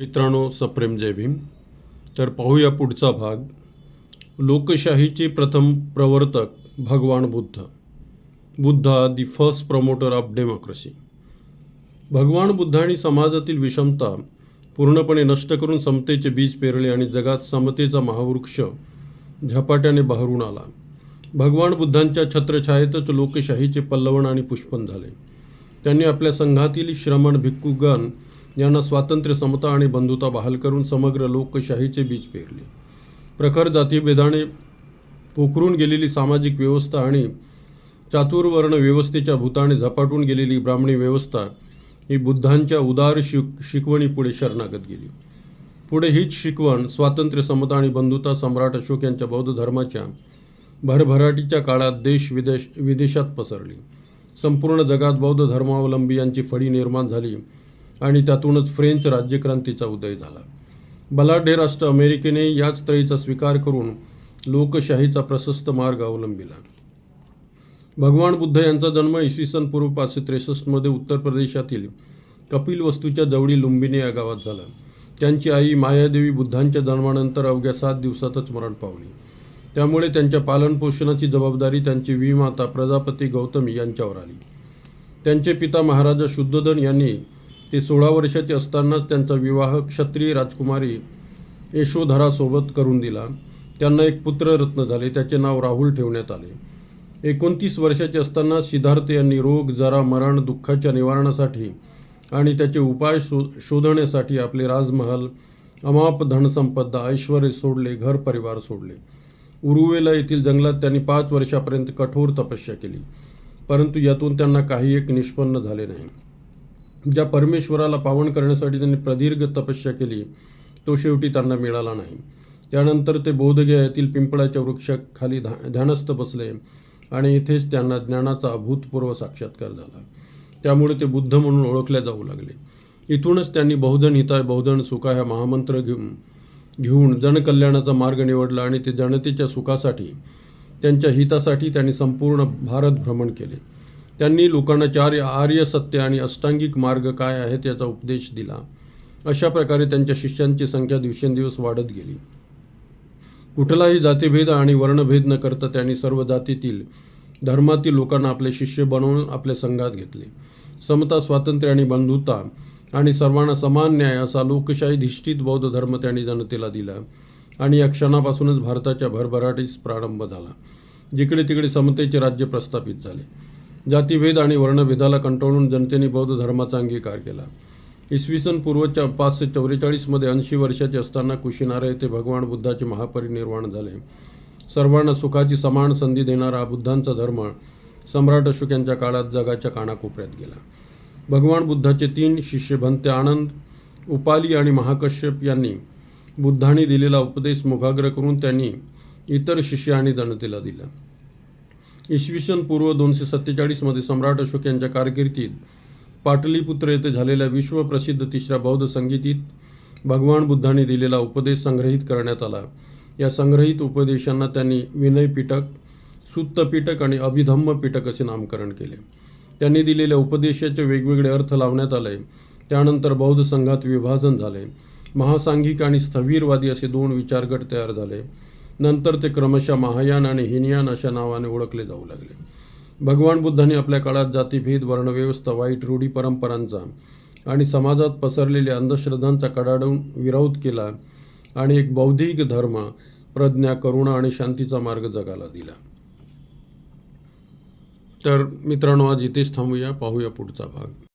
मित्रांनो सप्रेम जय भीम. तर पाहूया पुढचा भाग. लोकशाहीचे प्रथम प्रवर्तक भगवान Buddha. Buddha the first promoter of democracy भगवान बुद्धांनी समाजातील विषमता पूर्णपणे नष्ट करून समतेचे बीज पेरले आणि जगात समतेचा महावृक्ष झपाट्याने बहरून आला. भगवान बुद्धांच्या छत्रछायेतच लोकशाहीचे पल्लवण आणि पुष्पन झाले. त्यांनी आपल्या संघातील श्रमण भिक्खुगण यांना स्वातंत्र्य समता आणि बंधुता बहाल करून समग्र लोकशाहीचे बीज पेरले. प्रखर जातीभेदाने पोखरून गेलेली सामाजिक व्यवस्था आणि चातुर्वर्ण व्यवस्थेच्या भूताने झपाटून गेलेली ब्राह्मणी व्यवस्था ही बुद्धांच्या उदार शिक शिकवणीपुढे शरणागत गेली. पुढे हीच शिकवण स्वातंत्र्य समता आणि बंधुता सम्राट अशोक यांच्या बौद्ध धर्माच्या भरभराटीच्या काळात देश विदेश विदेशात पसरली. संपूर्ण जगात बौद्ध धर्मावलंबी यांची फळी निर्माण झाली. आणि त्यातूनच फ्रेंच राज्यक्रांतीचा उदय झाला. बलाढ्य राष्ट्र अमेरिकेने याच तळीचा स्वीकार करून लोकशाहीचा प्रशस्त मार्ग अवलंबिला. भगवान बुद्ध यांचा जन्म इसवी सन पूर्व पाचशे त्रेसष्टमध्ये उत्तर प्रदेशातील कपिल वस्तूच्या जवळी लुंबिनी या गावात झाला. त्यांची आई मायादेवी बुद्धांच्या जन्मानंतर अवघ्या सात दिवसातच मरण पावली. त्यामुळे त्यांच्या पालनपोषणाची जबाबदारी त्यांची विमाता प्रजापती गौतमी यांच्यावर आली. त्यांचे पिता महाराजा शुद्धोधन यांनी ते सोळा वर्षाचे असतानाच त्यांचा विवाह क्षत्रिय राजकुमारी यशोधरासोबत करून दिला. त्यांना एक पुत्ररत्न झाले त्याचे नाव राहुल ठेवण्यात आले. एकोणतीस वर्षाचे असताना सिद्धार्थ यांनी रोग जरा मरण दुःखाच्या निवारणासाठी आणि त्याचे उपाय शो शोधण्यासाठी आपले राजमहल अमाप धनसंपदा ऐश्वर सोडले घर परिवार सोडले. उरुवेला येथील जंगलात त्यांनी पाच वर्षापर्यंत कठोर तपस्या केली. परंतु यातून त्यांना काही एक निष्पन्न झाले नाही. ज्या परमेश्वराला पावन करण्यासाठी त्यांनी प्रदीर्घ तपस्या केली तो शेवटी त्यांना मिळाला नाही. त्यानंतर ते बोधगयातील पिंपळाच्या वृक्षाखाली धा ध्यानस्थ बसले आणि इथेच त्यांना ज्ञानाचा अभूतपूर्व साक्षात्कार झाला. त्यामुळे ते बुद्ध म्हणून ओळखले जाऊ लागले. इथूनच त्यांनी बहुजन हिताय बहुजन सुखा ह्या महामंत्र घेऊन घेऊन जनकल्याणाचा मार्ग निवडला आणि ते जनतेच्या सुखासाठी त्यांच्या हितासाठी त्यांनी संपूर्ण भारत भ्रमण केले. त्यांनी लोकांना चार आर्य सत्य आणि अष्टांगिक मार्ग काय आहेत याचा उपदेश दिला. अशा प्रकारे त्यांच्या शिष्यांची संख्या दिवसेंदिवस वाढत गेली. कुठलाही जातीभेद आणि वर्णभेद न करता त्यांनी सर्व जातीतील धर्मातील लोकांना आपले शिष्य बनवून आपल्या संघात घेतले. समता स्वातंत्र्य आणि बंधुता आणि सर्वांना समान न्याय असा लोकशाही धिष्ठित बौद्ध धर्म त्यांनी जनतेला दिला आणि या क्षणापासूनच भारताच्या भरभराटीस प्रारंभ झाला जिकडे तिकडे समतेचे राज्य प्रस्थापित झाले. जातीभेद आणि वर्णभेदाला कंटाळून जनतेने बौद्ध धर्माचा अंगीकार केला. इसवी सन पूर्वच्या पाचशे चौवेचाळीसमध्ये ऐंशी वर्षाचे असताना कुशीनारा येथे भगवान बुद्धाचे महापरिनिर्वाण झाले. सर्वांना सुखाची समान संधी देणारा बुद्धांचा धर्म सम्राट अशोक यांच्या काळात जगाच्या कानाकोपऱ्यात गेला. भगवान बुद्धाचे तीन शिष्य भंते आनंद उपाली आणि महाकश्यप यांनी बुद्धांनी दिलेला उपदेश मुखाग्र करून त्यांनी इतर शिष्य आणि जनतेला दिला. इसवी सन पूर्व दोनशे सत्तेचाळीसमध्ये सम्राट अशोक यांच्या कारकिर्दीत पाटलीपुत्र येथे झालेल्या विश्वप्रसिद्ध तिसऱ्या बौद्ध संगीतीत भगवान बुद्धांनी दिलेला उपदेश संग्रहित करण्यात आला. या संग्रहित उपदेशांना त्यांनी विनय पिटक सुत्त आणि अभिधम्म पिटक असे नामकरण केले. त्यांनी दिलेल्या उपदेशाचे वेगवेगळे अर्थ लावण्यात आले. त्यानंतर बौद्ध संघात विभाजन झाले. महासांघिक आणि स्थविरवादी असे दोन विचारगट तयार झाले. नंतर ते क्रमशः महायान आणि हिनयान अशा नावाने ओळखले जाऊ लागले. भगवान बुद्धांनी आपल्या काळात जातीभेद वर्णव्यवस्था वाईट रूढी परंपरांचा आणि समाजात पसरलेल्या अंधश्रद्धांचा कडाडून विरोध केला आणि एक बौद्धिक धर्म प्रज्ञा करुणा आणि शांतीचा मार्ग जगाला दिला. तर मित्रांनो आज इथेच थांबूया. पाहूया पुढचा भाग.